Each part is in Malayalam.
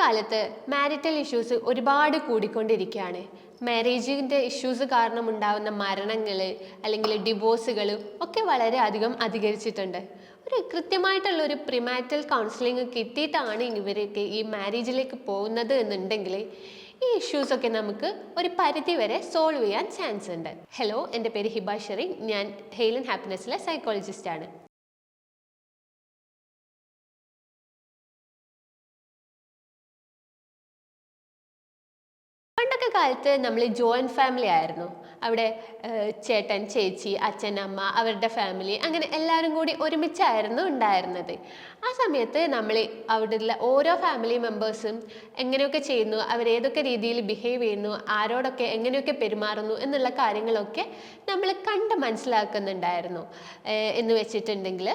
കാലത്ത് മാരിറ്റൽ ഇഷ്യൂസ് ഒരുപാട് കൂടിക്കൊണ്ടിരിക്കുകയാണ്. മാരേജിന്റെ ഇഷ്യൂസ് കാരണം ഉണ്ടാകുന്ന മരണങ്ങൾ അല്ലെങ്കിൽ ഡിവോഴ്സുകൾ ഒക്കെ വളരെ അധികം അധികരിച്ചിട്ടുണ്ട്. ഒരു കൃത്യമായിട്ടുള്ള ഒരു പ്രിമാറ്റൽ കൗൺസിലിംഗ് കിട്ടിയിട്ടാണ് ഇവരൊക്കെ ഈ മാരേജിലേക്ക് പോകുന്നത് എന്നുണ്ടെങ്കിൽ ഈ ഇഷ്യൂസൊക്കെ നമുക്ക് ഒരു പരിധി വരെ സോൾവ് ചെയ്യാൻ ചാൻസ് ഉണ്ട്. ഹലോ എന്റെ പേര് ഹിബ ഷെറി ഞാൻ ഹെയിലൻ ഹാപ്പിനെസ്സിലെ സൈക്കോളജിസ്റ്റ് കാലത്ത് നമ്മൾ ജോയിന്റ് ഫാമിലി ആയിരുന്നു. അവിടെ ചേട്ടൻ ചേച്ചി അച്ഛൻ അമ്മ അവരുടെ ഫാമിലി അങ്ങനെ എല്ലാവരും കൂടി ഒരുമിച്ചായിരുന്നു ഉണ്ടായിരുന്നത്. ആ സമയത്ത് നമ്മൾ അവിടെയുള്ള ഓരോ ഫാമിലി മെമ്പേഴ്സും എങ്ങനെയൊക്കെ ചെയ്യുന്നു അവരേതൊക്കെ രീതിയിൽ ബിഹേവ് ചെയ്യുന്നു ആരോടൊക്കെ എങ്ങനെയൊക്കെ പെരുമാറുന്നു എന്നുള്ള കാര്യങ്ങളൊക്കെ നമ്മൾ കണ്ട് മനസ്സിലാക്കുന്നുണ്ടായിരുന്നു. എന്ന് വെച്ചിട്ടുണ്ടെങ്കിൽ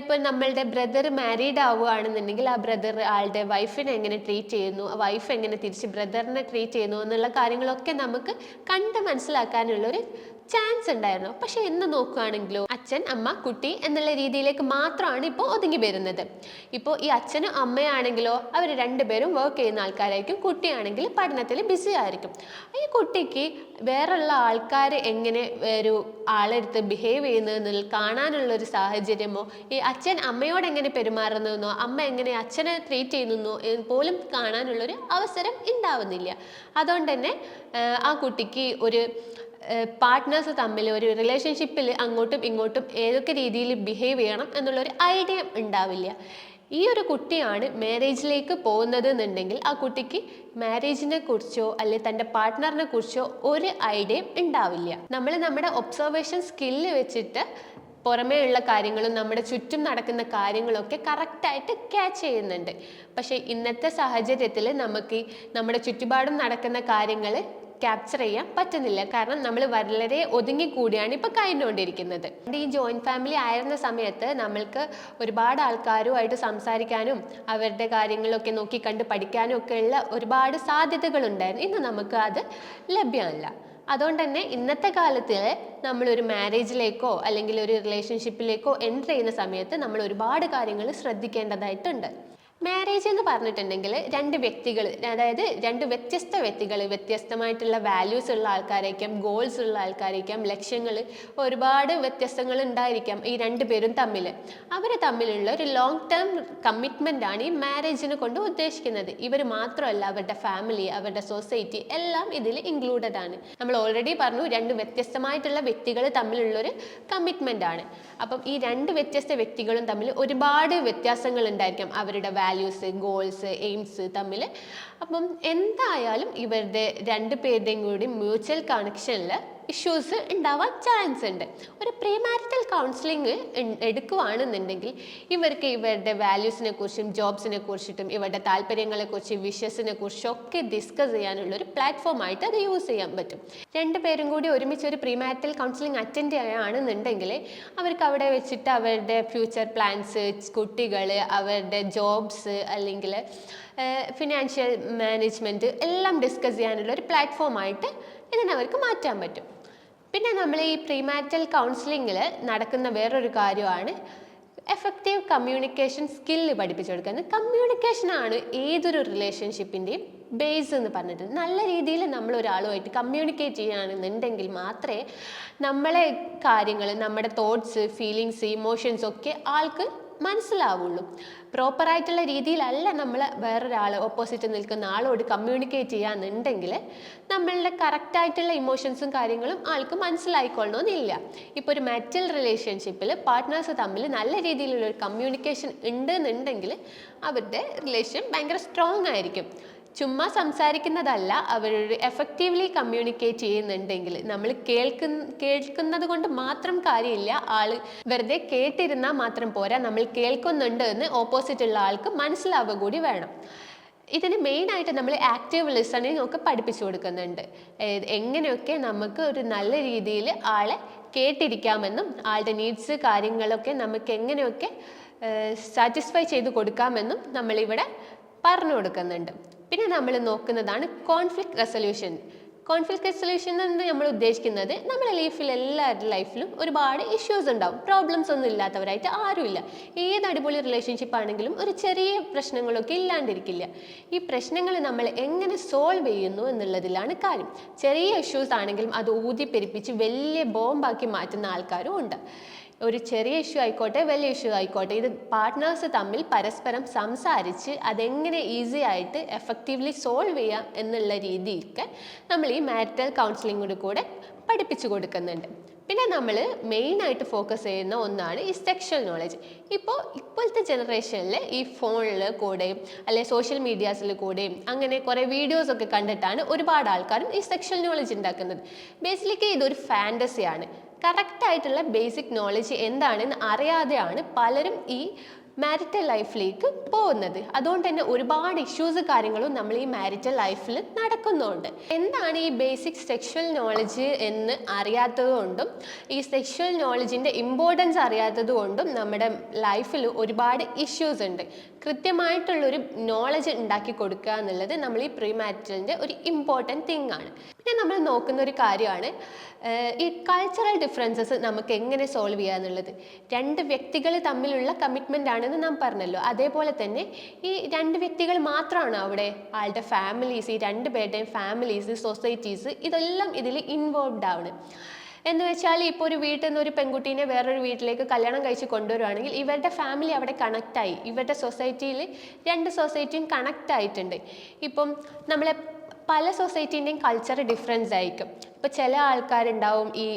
ഇപ്പോൾ നമ്മളുടെ ബ്രദർ മാരീഡ് ആവുകയാണെന്നുണ്ടെങ്കിൽ ആ ബ്രദർ ആളുടെ വൈഫിനെ എങ്ങനെ ട്രീറ്റ് ചെയ്യുന്നു വൈഫ് എങ്ങനെ തിരിച്ച് ബ്രദറിനെ ട്രീറ്റ് ചെയ്യുന്നു എന്നുള്ള കാര്യങ്ങളൊക്കെ നമുക്ക് കണ്ട് മനസ്സിലാക്കാനുള്ളൊരു ചാൻസ് ഉണ്ടായിരുന്നു. പക്ഷെ എന്ന് നോക്കുകയാണെങ്കിലോ അച്ഛൻ അമ്മ കുട്ടി എന്നുള്ള രീതിയിലേക്ക് മാത്രമാണ് ഇപ്പോൾ ഒതുങ്ങി വരുന്നത്. ഇപ്പോൾ ഈ അച്ഛനും അമ്മയാണെങ്കിലോ അവർ രണ്ടുപേരും വർക്ക് ചെയ്യുന്ന ആൾക്കാരായിരിക്കും. കുട്ടിയാണെങ്കിൽ പഠനത്തിൽ ബിസി ആയിരിക്കും. ഈ കുട്ടിക്ക് വേറുള്ള ആൾക്കാർ എങ്ങനെ ഒരു ആളെടുത്ത് ബിഹേവ് ചെയ്യുന്നതെന്ന് കാണാനുള്ള ഒരു സാഹചര്യമോ ഈ അച്ഛൻ അമ്മയോട് എങ്ങനെ പെരുമാറുന്നതെന്നോ അമ്മ എങ്ങനെ അച്ഛനെ ട്രീറ്റ് ചെയ്യുന്നോ പോലും കാണാനുള്ളൊരു അവസരം ഉണ്ടാവുന്നില്ല. അതുകൊണ്ട് തന്നെ ആ കുട്ടിക്ക് ഒരു പാർട്ട്നേഴ്സ് തമ്മിൽ ഒരു റിലേഷൻഷിപ്പിൽ അങ്ങോട്ടും ഇങ്ങോട്ടും ഏതൊക്കെ രീതിയിൽ ബിഹേവ് ചെയ്യണം എന്നുള്ളൊരു ഐഡിയ ഉണ്ടാവില്ല. ഈ ഒരു കുട്ടിയാണ് മാരേജിലേക്ക് പോകുന്നത് എന്നുണ്ടെങ്കിൽ ആ കുട്ടിക്ക് മാരേജിനെ കുറിച്ചോ അല്ലെങ്കിൽ തന്റെ പാർട്ട്ണറിനെ കുറിച്ചോ ഒരു ഐഡിയയും ഉണ്ടാവില്ല. നമ്മൾ നമ്മുടെ ഒബ്സർവേഷൻ സ്കില്ല് വെച്ചിട്ട് പുറമേ ഉള്ള കാര്യങ്ങളും നമ്മുടെ ചുറ്റും നടക്കുന്ന കാര്യങ്ങളൊക്കെ കറക്റ്റായിട്ട് ക്യാച്ച് ചെയ്യുന്നുണ്ട്. പക്ഷേ ഇന്നത്തെ സാഹചര്യത്തിൽ നമുക്ക് നമ്മുടെ ചുറ്റുപാടും നടക്കുന്ന കാര്യങ്ങൾ ക്യാപ്ചർ ചെയ്യാൻ പറ്റുന്നില്ല. കാരണം നമ്മൾ വളരെ ഒതുങ്ങിക്കൂടിയാണ് ഇപ്പോൾ കഴിഞ്ഞുകൊണ്ടിരിക്കുന്നത്. ഈ ജോയിന്റ് ഫാമിലി ആയിരുന്ന സമയത്ത് നമ്മൾക്ക് ഒരുപാട് ആൾക്കാരുമായിട്ട് സംസാരിക്കാനും അവരുടെ കാര്യങ്ങളൊക്കെ നോക്കി കണ്ട് പഠിക്കാനും ഒക്കെ ഉള്ള ഒരുപാട് സാധ്യതകളുണ്ടായിരുന്നു ഇന്ന് നമുക്ക് അത് ലഭ്യമല്ല. അതുകൊണ്ട് തന്നെ ഇന്നത്തെ കാലത്ത് ഒരു മാരേജിലേക്കോ അല്ലെങ്കിൽ ഒരു റിലേഷൻഷിപ്പിലേക്കോ എന്റർ ചെയ്യുന്ന സമയത്ത് നമ്മൾ ഒരുപാട് കാര്യങ്ങൾ ശ്രദ്ധിക്കേണ്ടതായിട്ടുണ്ട്. മാരേജ് എന്ന് പറഞ്ഞിട്ടുണ്ടെങ്കിൽ രണ്ട് വ്യക്തികൾ അതായത് രണ്ട് വ്യത്യസ്ത വ്യക്തികൾ വ്യത്യസ്തമായിട്ടുള്ള വാല്യൂസ് ഉള്ള ആൾക്കാരായിരിക്കാം ഗോൾസ് ഉള്ള ആൾക്കാരായിരിക്കാം ലക്ഷ്യങ്ങൾ ഒരുപാട് വ്യത്യസ്തങ്ങൾ ഉണ്ടായിരിക്കാം ഈ രണ്ട് പേരും തമ്മിൽ. അവർ തമ്മിലുള്ള ഒരു ലോങ് ടേം കമ്മിറ്റ്മെന്റ് ആണ് ഈ മാരേജിനെ കൊണ്ട് ഉദ്ദേശിക്കുന്നത്. ഇവർ മാത്രമല്ല അവരുടെ ഫാമിലി അവരുടെ സൊസൈറ്റി എല്ലാം ഇതിൽ ഇൻക്ലൂഡഡ് ആണ്. നമ്മൾ ഓൾറെഡി പറഞ്ഞു രണ്ട് വ്യത്യസ്തമായിട്ടുള്ള വ്യക്തികൾ തമ്മിലുള്ളൊരു കമ്മിറ്റ്മെന്റ് ആണ്. അപ്പം ഈ രണ്ട് വ്യത്യസ്ത വ്യക്തികളും തമ്മിൽ ഒരുപാട് വ്യത്യാസങ്ങൾ ഉണ്ടായിരിക്കാം. അവരുടെ വാല്യൂസ് ഗോൾസ് എയിംസ് തമ്മിൽ അപ്പം എന്തായാലും ഇവരുടെ രണ്ട് പേരുടെയും കൂടി മ്യൂച്വൽ കണക്ഷനിൽ ഇഷ്യൂസ് ഉണ്ടാവാൻ ചാൻസ് ഉണ്ട്. ഒരു പ്രീമാരിറ്റൽ കൗൺസിലിംഗ് എടുക്കുകയാണെന്നുണ്ടെങ്കിൽ ഇവർക്ക് ഇവരുടെ വാല്യൂസിനെ കുറിച്ചും ജോബ്സിനെ കുറിച്ചിട്ടും ഇവരുടെ താല്പര്യങ്ങളെ കുറിച്ചും വിഷസിനെ കുറിച്ചും ഒക്കെ ഡിസ്കസ് ചെയ്യാനുള്ള ഒരു പ്ലാറ്റ്ഫോം ആയിട്ട് അത് യൂസ് ചെയ്യാൻ പറ്റും. രണ്ടുപേരും കൂടി ഒരുമിച്ച് ഒരു പ്രീമാരിറ്റൽ കൗൺസിലിംഗ് അറ്റൻഡ് ചെയ്യുകയാണെന്നുണ്ടെങ്കിൽ അവർക്ക് അവിടെ വെച്ചിട്ട് അവരുടെ ഫ്യൂച്ചർ പ്ലാൻസ് കുട്ടികൾ അവരുടെ ജോബ്സ് അല്ലെങ്കിൽ ഫിനാൻഷ്യൽ മാനേജ്മെന്റ് എല്ലാം ഡിസ്കസ് ചെയ്യാനുള്ള ഒരു പ്ലാറ്റ്ഫോമായിട്ട് ഇതിനവർക്ക് മാറ്റാൻ പറ്റും. പിന്നെ നമ്മൾ ഈ പ്രീമാറ്റൽ കൗൺസിലിങ്ങിൽ നടക്കുന്ന വേറൊരു കാര്യമാണ് എഫക്റ്റീവ് കമ്മ്യൂണിക്കേഷൻ സ്കില്ല് പഠിപ്പിച്ചു കൊടുക്കുന്നത് കമ്മ്യൂണിക്കേഷനാണ് ഏതൊരു റിലേഷൻഷിപ്പിന്റെയും ബേസ് എന്ന് പറഞ്ഞിട്ട് നല്ല രീതിയിൽ നമ്മൾ ഒരാളുമായിട്ട് കമ്മ്യൂണിക്കേറ്റ് ചെയ്യുകയാണെന്നുണ്ടെങ്കിൽ മാത്രമേ നമ്മളെ കാര്യങ്ങൾ നമ്മുടെ തോട്ട്സ് ഫീലിങ്സ് ഇമോഷൻസ് ഒക്കെ ആൾക്ക് മനസ്സിലാവുള്ളൂ. പ്രോപ്പറായിട്ടുള്ള രീതിയിലല്ല നമ്മൾ വേറൊരാൾ ഓപ്പോസിറ്റ് നിൽക്കുന്ന ആളോട് കമ്മ്യൂണിക്കേറ്റ് ചെയ്യാന്നുണ്ടെങ്കിൽ നമ്മളുടെ കറക്റ്റായിട്ടുള്ള ഇമോഷൻസും കാര്യങ്ങളും ആൾക്ക് മനസ്സിലായിക്കൊള്ളണമെന്നില്ല ഇപ്പോൾ ഒരു മെറ്റൽ റിലേഷൻഷിപ്പിൽ പാർട്ട്നേഴ്സ് തമ്മിൽ നല്ല രീതിയിലുള്ള ഒരു കമ്മ്യൂണിക്കേഷൻ ഉണ്ട് എന്നുണ്ടെങ്കിൽ അവരുടെ റിലേഷൻ ഭയങ്കര സ്ട്രോങ് ആയിരിക്കും. ചുമ്മാ സംസാരിക്കുന്നതല്ല അവർ എഫക്റ്റീവ്ലി കമ്മ്യൂണിക്കേറ്റ് ചെയ്യുന്നുണ്ടെങ്കിൽ. നമ്മൾ കേൾക്കുന്ന കേൾക്കുന്നത് കൊണ്ട് മാത്രം കാര്യമില്ല. ആൾ വെറുതെ കേട്ടിരുന്നാൽ മാത്രം പോരാ. നമ്മൾ കേൾക്കുന്നുണ്ട് എന്ന് ഓപ്പോസിറ്റ് ഉള്ള ആൾക്ക് മനസ്സിലാവുക കൂടി വേണം. ഇതിന് മെയിനായിട്ട് നമ്മൾ ആക്റ്റീവ് ലിസണിങ് ഒക്കെ പഠിപ്പിച്ചു കൊടുക്കുന്നുണ്ട്. എങ്ങനെയൊക്കെ നമുക്ക് ഒരു നല്ല രീതിയിൽ ആളെ കേട്ടിരിക്കാമെന്നും ആളുടെ നീഡ്സ് കാര്യങ്ങളൊക്കെ നമുക്ക് എങ്ങനെയൊക്കെ സാറ്റിസ്ഫൈ ചെയ്ത് കൊടുക്കാമെന്നും നമ്മളിവിടെ പറഞ്ഞു കൊടുക്കുന്നുണ്ട്. പിന്നെ നമ്മൾ നോക്കുന്നതാണ് കോൺഫ്ലിക്റ്റ് റെസൊല്യൂഷൻ കോൺഫ്ലിക്റ്റ് റെസൊല്യൂഷൻ എന്ന് നമ്മൾ ഉദ്ദേശിക്കുന്നത് നമ്മുടെ ലൈഫിൽ എല്ലാവരുടെ ലൈഫിലും ഒരുപാട് ഇഷ്യൂസ് ഉണ്ടാവും. പ്രോബ്ലംസ് ഒന്നും ഇല്ലാത്തവരായിട്ട് ആരുമില്ല. ഏത് അടിപൊളി റിലേഷൻഷിപ്പ് ആണെങ്കിലും ഒരു ചെറിയ പ്രശ്നങ്ങളൊക്കെ ഇല്ലാണ്ടിരിക്കില്ല. ഈ പ്രശ്നങ്ങൾ നമ്മൾ എങ്ങനെ സോൾവ് ചെയ്യുന്നു എന്നുള്ളതിലാണ് കാര്യം. ചെറിയ ഇഷ്യൂസ് ആണെങ്കിലും അത് ഊതിപ്പെരിപ്പിച്ച് വലിയ ബോംബാക്കി മാറ്റുന്ന ആൾക്കാരും ഉണ്ട്. ഒരു ചെറിയ ഇഷ്യൂ ആയിക്കോട്ടെ വലിയ ഇഷ്യൂ ആയിക്കോട്ടെ ഇത് പാർട്ട്നേഴ്സ് തമ്മിൽ പരസ്പരം സംസാരിച്ച് അതെങ്ങനെ ഈസി ആയിട്ട് എഫക്റ്റീവ്ലി സോൾവ് ചെയ്യാം എന്നുള്ള രീതിയൊക്കെ നമ്മൾ ഈ മാരിറ്റൽ കൗൺസിലിങ്ങിന്റെ കൂടെ പഠിപ്പിച്ചു കൊടുക്കുന്നുണ്ട്. പിന്നെ നമ്മൾ മെയിനായിട്ട് ഫോക്കസ് ചെയ്യുന്ന ഒന്നാണ് ഈ സെക്ഷൽ നോളജ് ഇപ്പോൾ ഇപ്പോഴത്തെ ജനറേഷനിൽ ഈ ഫോണിൽ കൂടെയും അല്ലെ സോഷ്യൽ മീഡിയാസിൽ കൂടെയും അങ്ങനെ കുറേ വീഡിയോസ് ഒക്കെ കണ്ടിട്ടാണ് ഒരുപാട് ആൾക്കാരും ഈ സെക്ഷൽ നോളജ് ഉണ്ടാക്കുന്നത്. ബേസിക്കലി ഇതൊരു ഫാന്റസിയാണ് കറക്റ്റ് ആയിട്ടുള്ള ബേസിക് നോളജ് എന്താണെന്ന് അറിയാതെയാണ് പലരും ഈ മാരിറ്റൽ ലൈഫിലേക്ക് പോകുന്നത്. അതുകൊണ്ട് തന്നെ ഒരുപാട് ഇഷ്യൂസ് കാര്യങ്ങളും നമ്മൾ ഈ മാരിറ്റൽ ലൈഫിൽ നടക്കുന്നുണ്ട്. എന്താണ് ഈ ബേസിക് സെക്ഷൽ നോളജ് എന്ന് അറിയാത്തതുകൊണ്ടും ഈ സെക്ഷൽ നോളജിന്റെ ഇമ്പോർട്ടൻസ് അറിയാത്തതുകൊണ്ടും നമ്മുടെ ലൈഫിൽ ഒരുപാട് ഇഷ്യൂസ് ഉണ്ട്. കൃത്യമായിട്ടുള്ളൊരു നോളജ് ഉണ്ടാക്കി കൊടുക്കുക എന്നുള്ളത് നമ്മൾ ഈ പ്രീ മാരിറ്റലിന്റെ ഒരു ഇമ്പോർട്ടന്റ് തിങ് ആണ്. പിന്നെ നമ്മൾ നോക്കുന്ന ഒരു കാര്യമാണ് ഈ കൾച്ചറൽ ഡിഫറൻസസ് നമുക്ക് എങ്ങനെ സോൾവ് ചെയ്യുക എന്നുള്ളത്. രണ്ട് വ്യക്തികൾ തമ്മിലുള്ള കമ്മിറ്റ്മെന്റ് ആണെന്ന് നാം പറഞ്ഞല്ലോ. അതേപോലെ തന്നെ ഈ രണ്ട് വ്യക്തികൾ മാത്രമാണ് അവിടെ? ആളുടെ ഫാമിലീസ് ഈ രണ്ട് പേരുടെയും ഫാമിലീസ് സൊസൈറ്റീസ് ഇതെല്ലാം ഇതിൽ ഇൻവോൾവ്ഡ് ആണ്. എന്ന് വെച്ചാൽ ഇപ്പോൾ ഒരു വീട്ടിൽ നിന്ന് ഒരു പെൺകുട്ടീനെ വേറൊരു വീട്ടിലേക്ക് കല്യാണം കഴിച്ച് കൊണ്ടുവരുവാണെങ്കിൽ ഇവരുടെ ഫാമിലി അവിടെ കണക്റ്റായി ഇവരുടെ സൊസൈറ്റിയിൽ രണ്ട് സൊസൈറ്റിയും കണക്റ്റ് ആയിട്ടുണ്ട്. ഇപ്പം നമ്മളെ പല സൊസൈറ്റീന്റെയും കൾച്ചർ ഡിഫറൻസ് ആയിരിക്കും. ഇപ്പോൾ ചില ആൾക്കാരുണ്ടാവും ഈ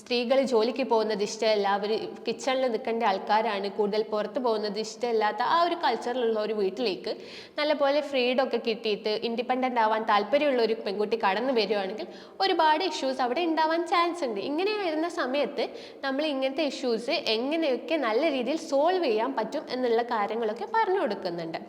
സ്ത്രീകൾ ജോലിക്ക് പോകുന്നത് ഇഷ്ടമല്ല അവർ കിച്ചണിൽ നിൽക്കേണ്ട ആൾക്കാരാണ് കൂടുതൽ പുറത്ത് പോകുന്നത് ഇഷ്ടമല്ലാത്ത ആ ഒരു കൾച്ചറിലുള്ള ഒരു വീട്ടിലേക്ക് നല്ലപോലെ ഫ്രീഡം ഒക്കെ കിട്ടിയിട്ട് ഇൻഡിപെൻഡന്റ് ആവാൻ താല്പര്യമുള്ള ഒരു പെൺകുട്ടി കടന്നു വരികയാണെങ്കിൽ ഒരുപാട് ഇഷ്യൂസ് അവിടെ ഉണ്ടാവാൻ ചാൻസ് ഉണ്ട്. ഇങ്ങനെ വരുന്ന സമയത്ത് നമ്മൾ ഇങ്ങനത്തെ ഇഷ്യൂസ് എങ്ങനെയൊക്കെ നല്ല രീതിയിൽ സോൾവ് ചെയ്യാൻ പറ്റും എന്നുള്ള കാര്യങ്ങളൊക്കെ പറഞ്ഞു കൊടുക്കുന്നുണ്ട്.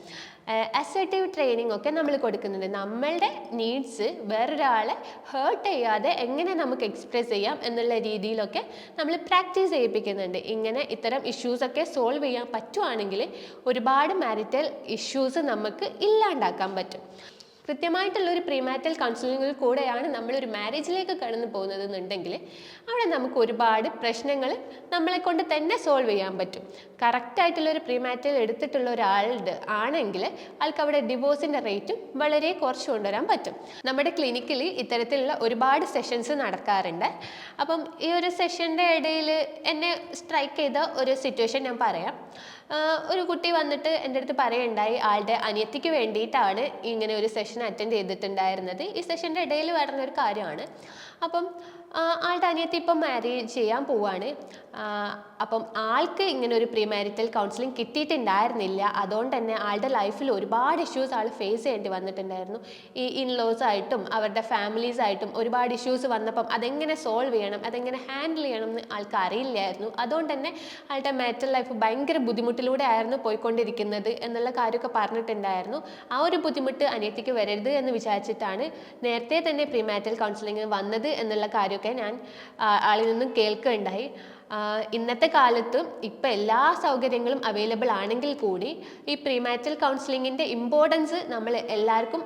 അസർട്ടീവ് ട്രെയിനിങ് ഒക്കെ നമ്മൾ കൊടുക്കുന്നുണ്ട്. നമ്മളുടെ നീഡ്സ് വേറൊരാളെ ഹേർട്ട് ചെയ്യാതെ എങ്ങനെ നമുക്ക് എക്സ്പ്രസ് ചെയ്യാം എന്നുള്ള രീതിയിലൊക്കെ നമ്മൾ പ്രാക്ടീസ് ചെയ്യിപ്പിക്കുന്നുണ്ട്. ഇങ്ങനെ ഇത്തരം ഇഷ്യൂസൊക്കെ സോൾവ് ചെയ്യാൻ പറ്റുവാണെങ്കിൽ ഒരുപാട് മാരിറ്റൽ ഇഷ്യൂസ് നമുക്ക് ഇല്ലാണ്ടാക്കാൻ പറ്റും. കൃത്യമായിട്ടുള്ള ഒരു പ്രീമാറ്റൽ കൗൺസിലിങ്ങിൽ കൂടെയാണ് നമ്മളൊരു മാരേജിലേക്ക് കടന്നു പോകുന്നത് എന്നുണ്ടെങ്കിൽ അവിടെ നമുക്ക് ഒരുപാട് പ്രശ്നങ്ങൾ നമ്മളെ കൊണ്ട് തന്നെ സോൾവ് ചെയ്യാൻ പറ്റും. കറക്റ്റായിട്ടുള്ള ഒരു പ്രീമാറ്റൽ എടുത്തിട്ടുള്ള ഒരാളുടെ ആണെങ്കിൽ ആൾക്ക് അവിടെ ഡിവോഴ്സിന്റെ റേറ്റും വളരെ കുറച്ച് കൊണ്ടുവരാൻ പറ്റും. നമ്മുടെ ക്ലിനിക്കിൽ ഇത്തരത്തിലുള്ള ഒരുപാട് സെഷൻസ് നടക്കാറുണ്ട്. അപ്പം ഈ ഒരു സെഷന്റെ ഇടയിൽ എന്നെ സ്ട്രൈക്ക് ചെയ്ത ഒരു സിറ്റുവേഷൻ ഞാൻ പറയാം. ഒരു കുട്ടി വന്നിട്ട് എന്റെ അടുത്ത് പറയുണ്ടായി ആളുടെ അനിയത്തിക്ക് വേണ്ടിയിട്ടാണ് ഇങ്ങനെ ഒരു സെഷൻ അറ്റൻഡ് ചെയ്തിട്ടുണ്ടായിരുന്നത്. ഈ സെഷന്റെ ഇടയിൽ വരുന്ന ഒരു കാര്യമാണ്. അപ്പം ആളുടെ അനിയത്തി ഇപ്പം മാരേജ് ചെയ്യാൻ പോവാണ്. അപ്പം ആൾക്ക് ഇങ്ങനെ ഒരു പ്രീ മാരിറ്റൽ കൗൺസിലിംഗ് കിട്ടിയിട്ടുണ്ടായിരുന്നില്ല. അതുകൊണ്ട് തന്നെ ആളുടെ ലൈഫിൽ ഒരുപാട് ഇഷ്യൂസ് ആൾ ഫേസ് ചെയ്യേണ്ടി വന്നിട്ടുണ്ടായിരുന്നു. ഈ ഇൻലോസ് ആയിട്ടും അവരുടെ ഫാമിലീസ് ആയിട്ടും ഒരുപാട് ഇഷ്യൂസ് വന്നപ്പം അതെങ്ങനെ സോൾവ് ചെയ്യണം അതെങ്ങനെ ഹാൻഡിൽ ചെയ്യണം എന്ന് ആൾക്ക് അറിയില്ലായിരുന്നു. അതുകൊണ്ട് തന്നെ ആളുടെ മാരിറ്റൽ ലൈഫ് ഭയങ്കര ബുദ്ധിമുട്ടിലൂടെ ആയിരുന്നു പോയിക്കൊണ്ടിരിക്കുന്നത് എന്നുള്ള കാര്യമൊക്കെ പറഞ്ഞിട്ടുണ്ടായിരുന്നു. ആ ഒരു ബുദ്ധിമുട്ട് അനിയത്തിക്ക് വരരുത് എന്ന് വിചാരിച്ചിട്ടാണ് നേരത്തെ തന്നെ പ്രീ മാരിറ്റൽ കൗൺസിലിംഗ് വന്നത് എന്നുള്ള കാര്യമൊക്കെ ഞാൻ ആളിൽ നിന്നും കേൾക്കുകയുണ്ടായി. ഇന്നത്തെ കാലത്ത് ഇപ്പം എല്ലാ സൗകര്യങ്ങളും അവൈലബിൾ ആണെങ്കിൽ കൂടി ഈ പ്രീമാറ്റൽ കൗൺസിലിങ്ങിന്റെ ഇമ്പോർട്ടൻസ് നമ്മൾ എല്ലാവർക്കും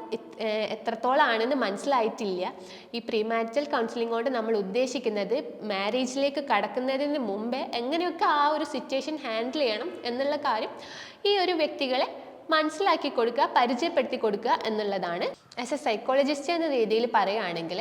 എത്രത്തോളം ആണെന്ന് മനസ്സിലായിട്ടില്ല. ഈ പ്രീമാറ്റൽ കൗൺസിലിംഗ് കൊണ്ട് നമ്മൾ ഉദ്ദേശിക്കുന്നത് മാരേജിലേക്ക് കടക്കുന്നതിന് മുമ്പേ എങ്ങനെയൊക്കെ ആ ഒരു സിറ്റുവേഷൻ ഹാൻഡിൽ ചെയ്യണം എന്നുള്ള കാര്യം ഈ ഒരു വ്യക്തികളെ മനസ്സിലാക്കി കൊടുക്കുക പരിചയപ്പെടുത്തി കൊടുക്കുക എന്നുള്ളതാണ്. ആസ് എ സൈക്കോളജിസ്റ്റ് എന്ന രീതിയിൽ പറയുകയാണെങ്കിൽ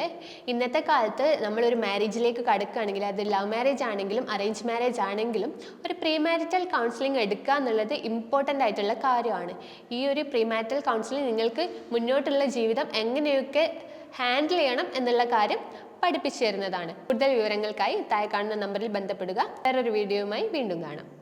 ഇന്നത്തെ കാലത്ത് നമ്മളൊരു മാരേജിലേക്ക് കടക്കുകയാണെങ്കിൽ അത് ലവ് മാരേജ് ആണെങ്കിലും അറേഞ്ച് മാരേജ് ആണെങ്കിലും ഒരു പ്രീ മാരിറ്റൽ കൗൺസിലിംഗ് എടുക്കുക എന്നുള്ളത് ഇമ്പോർട്ടന്റ് ആയിട്ടുള്ള കാര്യമാണ്. ഈ ഒരു പ്രീ മാരിറ്റൽ കൗൺസിലിംഗ് നിങ്ങൾക്ക് മുന്നോട്ടുള്ള ജീവിതം എങ്ങനെയൊക്കെ ഹാൻഡിൽ ചെയ്യണം എന്നുള്ള കാര്യം പഠിപ്പിച്ചു തരുന്നതാണ്. കൂടുതൽ വിവരങ്ങൾക്കായി താഴെ കാണുന്ന നമ്പറിൽ ബന്ധപ്പെടുക. വേറൊരു വീഡിയോയുമായി വീണ്ടും കാണാം.